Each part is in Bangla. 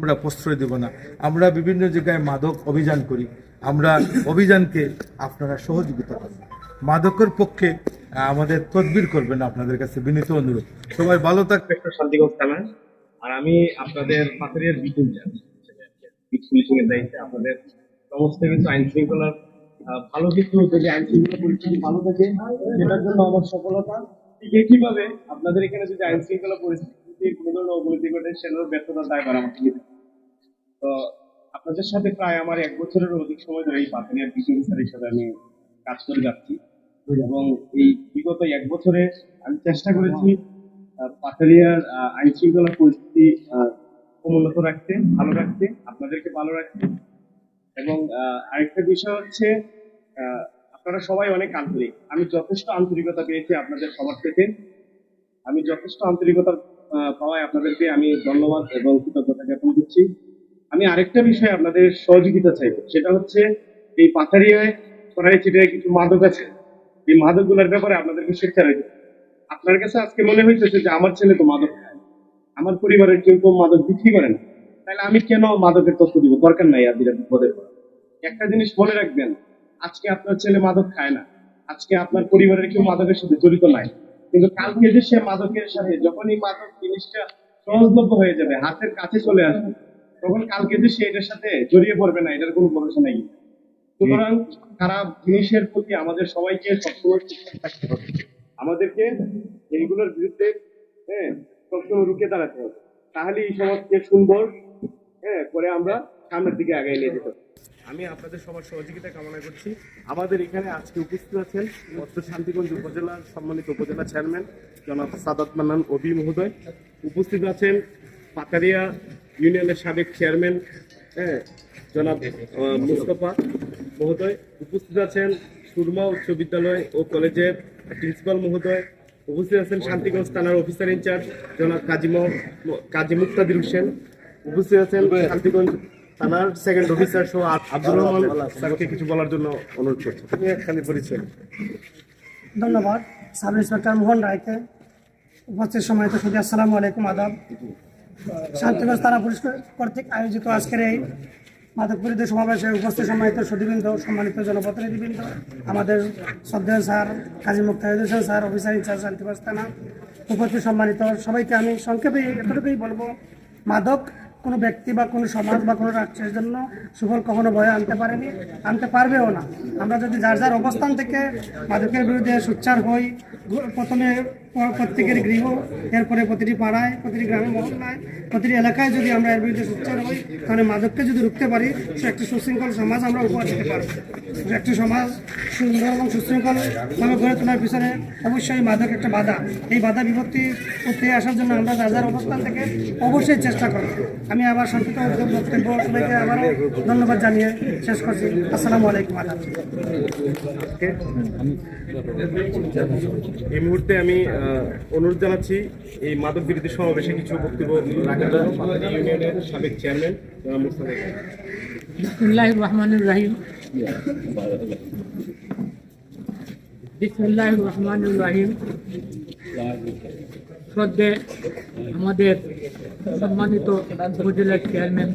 আমরা প্রশ্রয় দেব না। আমরা বিভিন্ন জায়গায় মাদক অভিযান করি। আমরা অভিযানকে আপনারা সহযোগিতা করবেন মাদকের পক্ষে আমাদের তদবির করবেন আপনাদের কাছে বিনীত অনুরোধ। সবাই ভালো থাকবে ইন্সপেক্টর শান্তিগঞ্জ থানা আর আমি আপনাদের পাথরের বিপুল পুলিশিং আপনাদের সমস্ত কিছু আইন শৃঙ্খলার ভালো কিছু যদি আইন শৃঙ্খলা পরিস্থিতি ভালো থাকে, সেটার জন্য আমার সফলতা। ঠিক একইভাবে আপনাদের এখানে যদি আইন শৃঙ্খলা পরিস্থিতি অবনতি ঘটে। তো আপনাদের সাথে প্রায় আমার এক বছরের অধিক সময় ধরে এই হিসাবে আমি কাজ করে যাচ্ছি। এবং এই বিগত এক বছরে আমি চেষ্টা করেছি আহ, আইন শৃঙ্খলা পরিস্থিতি সমুন্নত রাখতে ভালো রাখতে আপনাদেরকে ভালো রাখতে। এবং আরেকটা বিষয় হচ্ছে আপনারা সবাই অনেক আন্তরিক। আমি যথেষ্ট আন্তরিকতা পেয়েছি আপনাদের সবার থেকে। আমি যথেষ্ট আন্তরিকতা পাওয়ায় আপনাদেরকে আমি ধন্যবাদ এবং কৃতজ্ঞতা জ্ঞাপন করছি। আমি আরেকটা বিষয়ে আপনাদের সহযোগিতা চাইব। সেটা হচ্ছে, এই পাথারিয়ায় ছড়াই ছিটায় কিছু মাদক আছে। এই মাদকগুলোর ব্যাপারে আপনাদেরকে শিক্ষা রয়েছে আপনার কাছে আজকে মনে হইতেছে যে, আমার ছেলে তো মাদক খায়। আমার পরিবারের কেউ তো মাদক বিক্রি করে না। তাহলে আমি কেন মাদকের তথ্য দিব? দরকার নাই আর দিলে বিপদে পড়া একটা জিনিস মনে রাখবেন, আজকে আপনার ছেলে মাদক খায় না। আজকে আপনার পরিবারের কেউ মাদকের সাথে জড়িত নাই। কিন্তু কালকে যে সে মাদকের সাথে যখনই মাদক জিনিসটা সহজলভ্য হয়ে যাবে, হাতের কাছে চলে আসবে, তখন কালকে যে সে এটার সাথে জড়িয়ে পড়বে না, এটার কোনো ভরসা নাই। সুতরাং খারাপ জিনিসের প্রতি আমাদের সবাইকে সবসময় থাকতে হবে। আমাদেরকে এইগুলোর বিরুদ্ধে হ্যাঁ সবসময় রুখে দাঁড়াতে হবে। তাহলে এই সমাজকে সুন্দর হ্যাঁ করে আমরা সামনের দিকে আগায় নিয়ে যেতে। আমি আপনাদের সবার সহযোগিতা কামনা করছি। আমাদের এখানে আজকে উপস্থিত আছেন উত্তর শান্তিগঞ্জ উপজেলার সম্মানিত উপজেলা চেয়ারম্যান জনাব সাদাত মান্নান অবি মহোদয়। উপস্থিত আছেন পাকারিয়া ইউনিয়নের সাবেক চেয়ারম্যান হ্যাঁ জনাব মুস্তফা মহোদয়। উপস্থিত আছেন সুরমা উচ্চ বিদ্যালয় ও কলেজের প্রিন্সিপাল মহোদয়। উপস্থিত আছেন শান্তিগঞ্জ থানার অফিসার ইনচার্জ জনাব কাজী কাজী মুক্তাদির হোসেন। উপস্থিত আছেন শান্তিগঞ্জ থানার সেকেন্ড অফিসার সহ আব- আব্দুর রহমান স্যারকে কিছু বলার জন্য অনুরোধ করছি। তুমি একখানি পরিচয় ধন্যবাদ। সাব ইন্সপেক্টর মোহন রায়কে। উপস্থিত সময়ত সুদী আসসালামু আলাইকুম আদাব। শান্তিগঞ্জ থানা পুলিশ কর্তৃক আয়োজিত আজকের এই মাদক বিরুদ্ধে সমাবেশে উপস্থিত সম্মানিত সুদীবৃন্দ সম্মানিত জনপ্রতিনিধিবৃন্দ আমাদের শ্রদ্ধেয় sir Kazi Muktahid Hossain sir officer in charge Shantiganj থানা। উপস্থিত সম্মানিত সবাইকে আমি সংক্ষেপে এতটুকুই বলব মাদক কোনো ব্যক্তি বা কোনো সমাজ বা কোনো রাষ্ট্রের জন্য সুফল কখনো ভয়ে আনতে পারেনি, আনতে পারবেও না। আমরা যদি যার যার অবস্থান থেকে মাদকের বিরুদ্ধে সোচ্চার হই, প্রথমে প্রত্যেকের গৃহ, এরপরে প্রতিটি পাড়ায়, প্রতিটি গ্রামে মহল্লায়, প্রতিটি এলাকায় যদি আমরা এর বিরুদ্ধে সোচ্চার হই, তাহলে মাদককে যদি রুখতে পারি, সে একটি সুশৃঙ্খল সমাজ আমরা উপহার দিতে পারব। একটি সমাজ সুন্দর এবং সুশৃঙ্খলভাবে গড়ে তোলার পিছনে অবশ্যই মাদক একটা বাধা। এই বাধা বিভক্তি করতে আসার জন্য আমরা যার যার অবস্থান থেকে অবশ্যই চেষ্টা করব। আমি আবার শান্তিত বক্তব্য সবাইকে আবারও ধন্যবাদ জানিয়ে শেষ করছি। আসসালামু আলাইকুম, আদাব। এই মুহূর্তে আমি অনুরোধ জানাচ্ছি, এই মাদক বিরোধী সমাবেশে কিছু বক্তব্য রাখার জন্য ইউনিয়নের সাবেক চেয়ারম্যান মুস্তাফা বিসমুল্লাহ রাহিম। বিসমুল্লাহ রহমান রাহিম। শ্রদ্ধে আমাদের সম্মানিত উপজেলার চেয়ারম্যান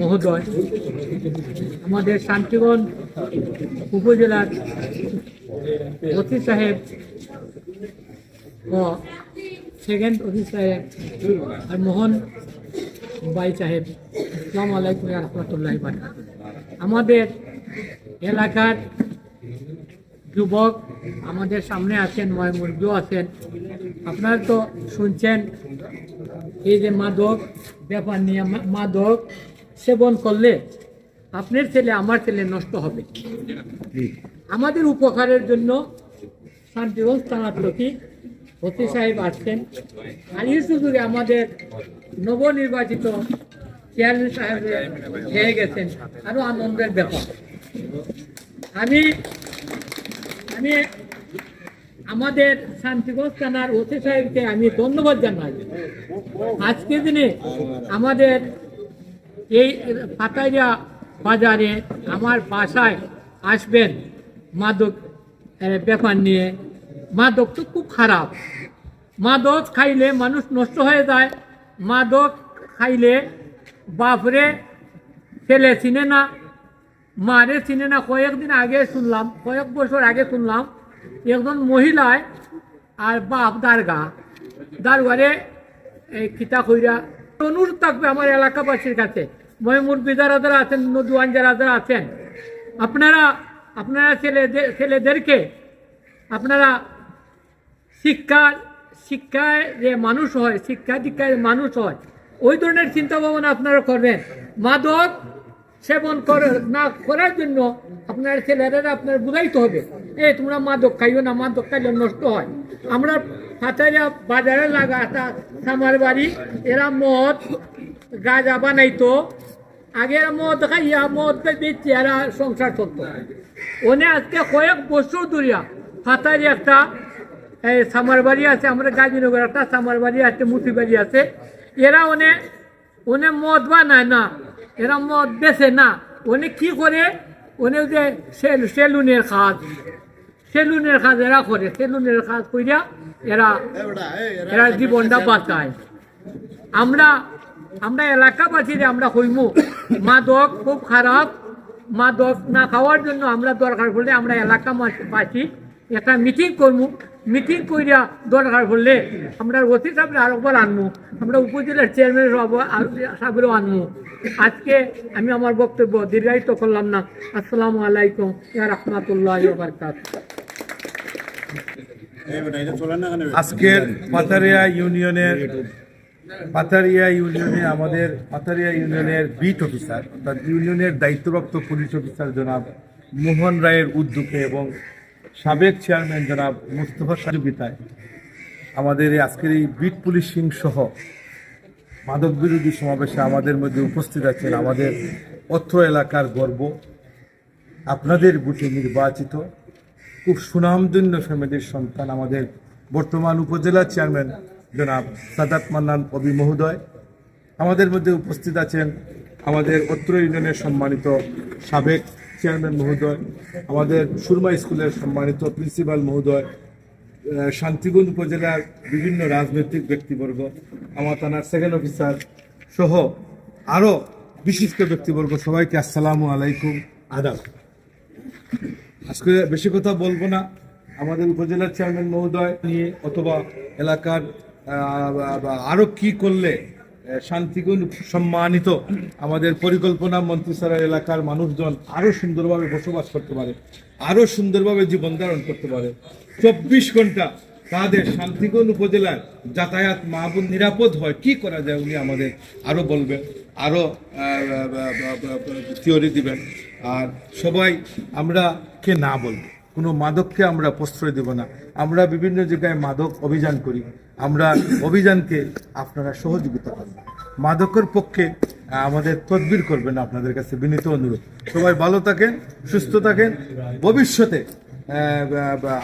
মহোদয়, আমাদের শান্তিগঞ্জ উপজেলার অতি সাহেব সেকেন্ড অফিস আর মোহন বাই সাহেব আসসালামু আলাইকুম রহমতুল্লাহ আমাদের এলাকার যুবক আমাদের সামনে আছেন ময় মুরগিও আছেন। আপনারা তো শুনছেন এই যে মাদক ব্যাপার নিয়ে মাদক সেবন করলে আপনার ছেলে আমার ছেলে নষ্ট হবে। আমাদের উপকারের জন্য শান্তিগঞ্জ থানার প্রতি ভর্তি সাহেব আসছেন। এই সুযোগে আমাদের নবনির্বাচিত চেয়ারম্যান সাহেব হয়ে গেছেন। আরও আনন্দের ব্যাপার। আমি আমি আমাদের শান্তিগঞ্জ থানার ওসি সাহেবকে আমি ধন্যবাদ জানাই। আজকে দিনে আমাদের এই পাতাইয়া বাজারে আমার বাসায় আসবেন মাদক ব্যাপার নিয়ে। মাদক তো খুব খারাপ। মাদক খাইলে মানুষ নষ্ট হয়ে যায়। মাদক খাইলে বাপরে ছেলে চিনে না, মারে চিনে না। কয়েকদিন আগে শুনলাম, কয়েক বছর আগে শুনলাম, একজন মহিলায় আর বাপ দারগা। দারগারে এই কিতা কইরা অনুরোধ থাকবে আমার এলাকাবাসীর কাছে। মহিমুর বিদারা যারা আছেন নদুয়ান যারা আছেন। আপনারা আপনারা ছেলেদের ছেলেদেরকে, আপনারা শিক্ষা, শিক্ষায় যে মানুষ হয় শিক্ষা দীক্ষায় মানুষ হয়, ওই ধরনের চিন্তা ভাবনা আপনারা করবেন। মাদক সেবন করে, না করার জন্য আপনার ছেলেরা আপনার বুঝাইতে হবে এই তোমরা মাদক খাইও না, মাদক খাইলে নষ্ট হয়। আমরা হাতারিয়া বাজারে লাগা একটা সামার বাড়ি, এরা মদ, গাঁজা বানাইতো। আগে এরা মদ খাইয়া, মদ বেচে এরা সংসার চলতো। ওনে আজকে কয়েক বছর ধরিয়া হাতারি একটা সামার বাড়ি আছে, আমরা গাজীনগর একটা সামার বাড়ি আছে মুঠি বাড়ি আছে। এরা ওনে ওনে মদ বানায় না, এরা মদ বেছে না। ওনে কি করে? ওনে যে সেল সেলুনের কাজ। সেলুনের কাজ এরা করে। সেলুনের কাজ কইরা এরা এরা জীবনটা বাঁচায়। আমরা আমরা এলাকাবাসীরে আমরা কইমু, মাদক খুব খারাপ, মাদক না খাওয়ার জন্য আমরা দরকার পড়লে আমরা এলাকা এলাকাবাসী একটা মিটিং করব মিটিং কইরা দরকার পড়লে আমরা ওসি সাহেব আরেকবার আনব আমরা উপজেলার চেয়ারম্যান সাহেবেরও আনব আজকে আমি আমার বক্তব্য দীর্ঘায়িত করলাম না। আসসালামু আলাইকুম রহমতুল্লাহ আজকের পাতারিয়া ইউনিয়নের পাতারিয়া ইউনিয়নে আমাদের পাতারিয়া ইউনিয়নের বিট অফিসার, অর্থাৎ ইউনিয়নের দায়িত্বপ্রাপ্ত পুলিশ অফিসার জনাব মোহন রায়ের উদ্যোগে এবং সাবেক চেয়ারম্যান জনাব মুস্তফা সহযোগিতায় আমাদের আজকের এই বিট পুলিশিং সহ মাদক বিরোধী সমাবেশে আমাদের মধ্যে উপস্থিত আছেন আমাদের অত্র এলাকার গর্ব। আপনাদের বুথে নির্বাচিত খুব সুনামধন্য ফ্যামিলির সন্তান আমাদের বর্তমান উপজেলা চেয়ারম্যান জনাব সাদাত মান্নান কবি মহোদয়। আমাদের মধ্যে উপস্থিত আছেন আমাদের অত্র ইউনিয়নের সম্মানিত সাবেক চেয়ারম্যান মহোদয় আমাদের সুরমা স্কুলের সম্মানিত প্রিন্সিপাল মহোদয় আহ, শান্তিগঞ্জ উপজেলার বিভিন্ন রাজনৈতিক ব্যক্তিবর্গ আমার থানার সেকেন্ড অফিসার সহ আরও বিশিষ্ট ব্যক্তিবর্গ সবাইকে আসসালামু আলাইকুম আদাব। আজকে বেশি কথা বলব না। আমাদের উপজেলার চেয়ারম্যান মহোদয় নিয়ে অথবা এলাকার আরও কি করলে শান্তিগুণ সম্মানিত আমাদের পরিকল্পনা মন্ত্রী স্যারের এলাকার মানুষজন আরও সুন্দরভাবে বসবাস করতে পারে আরও সুন্দরভাবে জীবন ধারণ করতে পারে চব্বিশ ঘণ্টা তাদের শান্তিগুণ উপজেলার যাতায়াত মাহবুব নিরাপদ হয় কি করা যায় উনি আমাদের আরও বলবেন আরও থিওরি দিবেন আর সবাই আমরা কে না বলব কোনো মাদককে আমরা প্রশ্রয় দেব না। আমরা বিভিন্ন জায়গায় মাদক অভিযান করি। আমরা অভিযানকে আপনারা সহযোগিতা করবেন মাদকের পক্ষে আমাদের তদবির করবেন আপনাদের কাছে বিনীত অনুরোধ। সবাই ভালো থাকেন, সুস্থ থাকেন। ভবিষ্যতে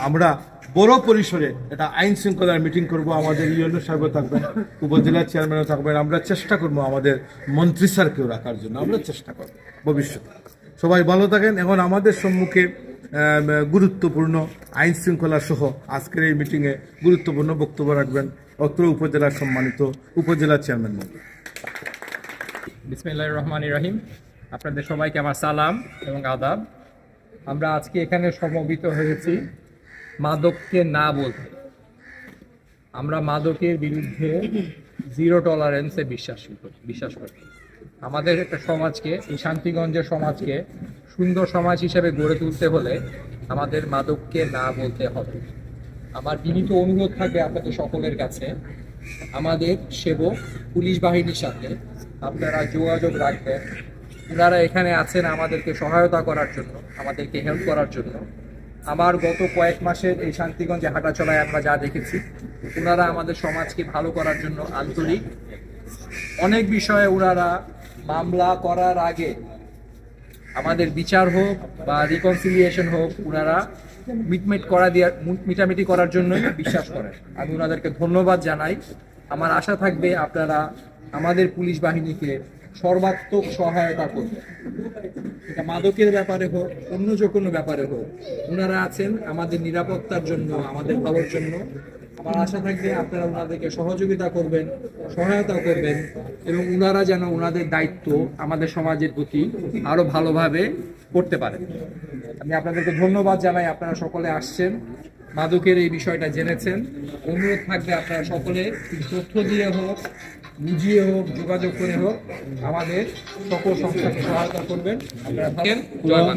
আমরা বড় পরিসরে একটা আইন শৃঙ্খলার মিটিং করব। আমাদের ইউএনও সাহেবও থাকবেন, উপজেলা চেয়ারম্যানও থাকবেন। আমরা চেষ্টা করব আমাদের মন্ত্রী স্যারকেও রাখার জন্য। আমরা চেষ্টা করব ভবিষ্যতে। সবাই ভালো থাকেন। এখন আমাদের সম্মুখে গুরুত্বপূর্ণ আইন শৃঙ্খলা সহ আজকের এই মিটিংয়ে গুরুত্বপূর্ণ বক্তব্য রাখবেন অত্র উপজেলার সম্মানিত উপজেলা চেয়ারম্যান মহোদয়। রহমানির রহিম। আপনাদের সবাইকে আমার সালাম এবং আদাব। আমরা আজকে এখানে সমবেত হয়েছি মাদককে না বলতে। আমরা মাদকের বিরুদ্ধে জিরো টলারেন্সে বিশ্বাস করি বিশ্বাস করি। আমাদের একটা সমাজকে, এই শান্তিগঞ্জের সমাজকে সুন্দর সমাজ হিসেবে গড়ে তুলতে হলে আমাদের মাদককে না বলতে হবে। আমার বিনীত অনুরোধ থাকে আপনাদের সকলের কাছে। আমাদের সেবক, পুলিশ বাহিনীর সাথে আপনারা যোগাযোগ রাখবেন। ওনারা এখানে আছেন আমাদেরকে সহায়তা করার জন্য, আমাদেরকে হেল্প করার জন্য। আমার গত কয়েক মাসের এই শান্তিগঞ্জে হাঁটাচলায় আমরা যা দেখেছি ওনারা আমাদের সমাজকে ভালো করার জন্য আন্তরিক অনেক বিষয়ে ওনারা মামলা করার আগে আমাদের বিচার হোক বা রিকনসিলিয়েশন হোক ওনারা মিটমিট করা দিয়ে মিটামিটি করার জন্যই বিশ্বাস করেন। আমি ওনাদেরকে ধন্যবাদ জানাই। আমার আশা থাকবে আপনারা আমাদের পুলিশ বাহিনীকে সর্বাত্মক সহায়তা করবেন। এটা মাদকের ব্যাপারে হোক, অন্য যে কোনো ব্যাপারে হোক ওনারা আছেন আমাদের নিরাপত্তার জন্য, আমাদের ভালোর জন্য। আমার আশা থাকবে আপনারা ওনাদেরকে সহযোগিতা করবেন, সহায়তা করবেন এবং ওনারা যেন ওনাদের দায়িত্ব আমাদের সমাজের প্রতি আরও ভালোভাবে করতে পারেন। আমি আপনাদেরকে ধন্যবাদ জানাই, আপনারা সকলে আসছেন, মাদকের এই বিষয়টা জেনেছেন। অনুরোধ থাকবে আপনারা সকলে তথ্য দিয়ে হোক, বুঝিয়ে হোক, যোগাযোগ করে হোক, আমাদের সকল সংস্থাকে সহায়তা করবেন। আপনারা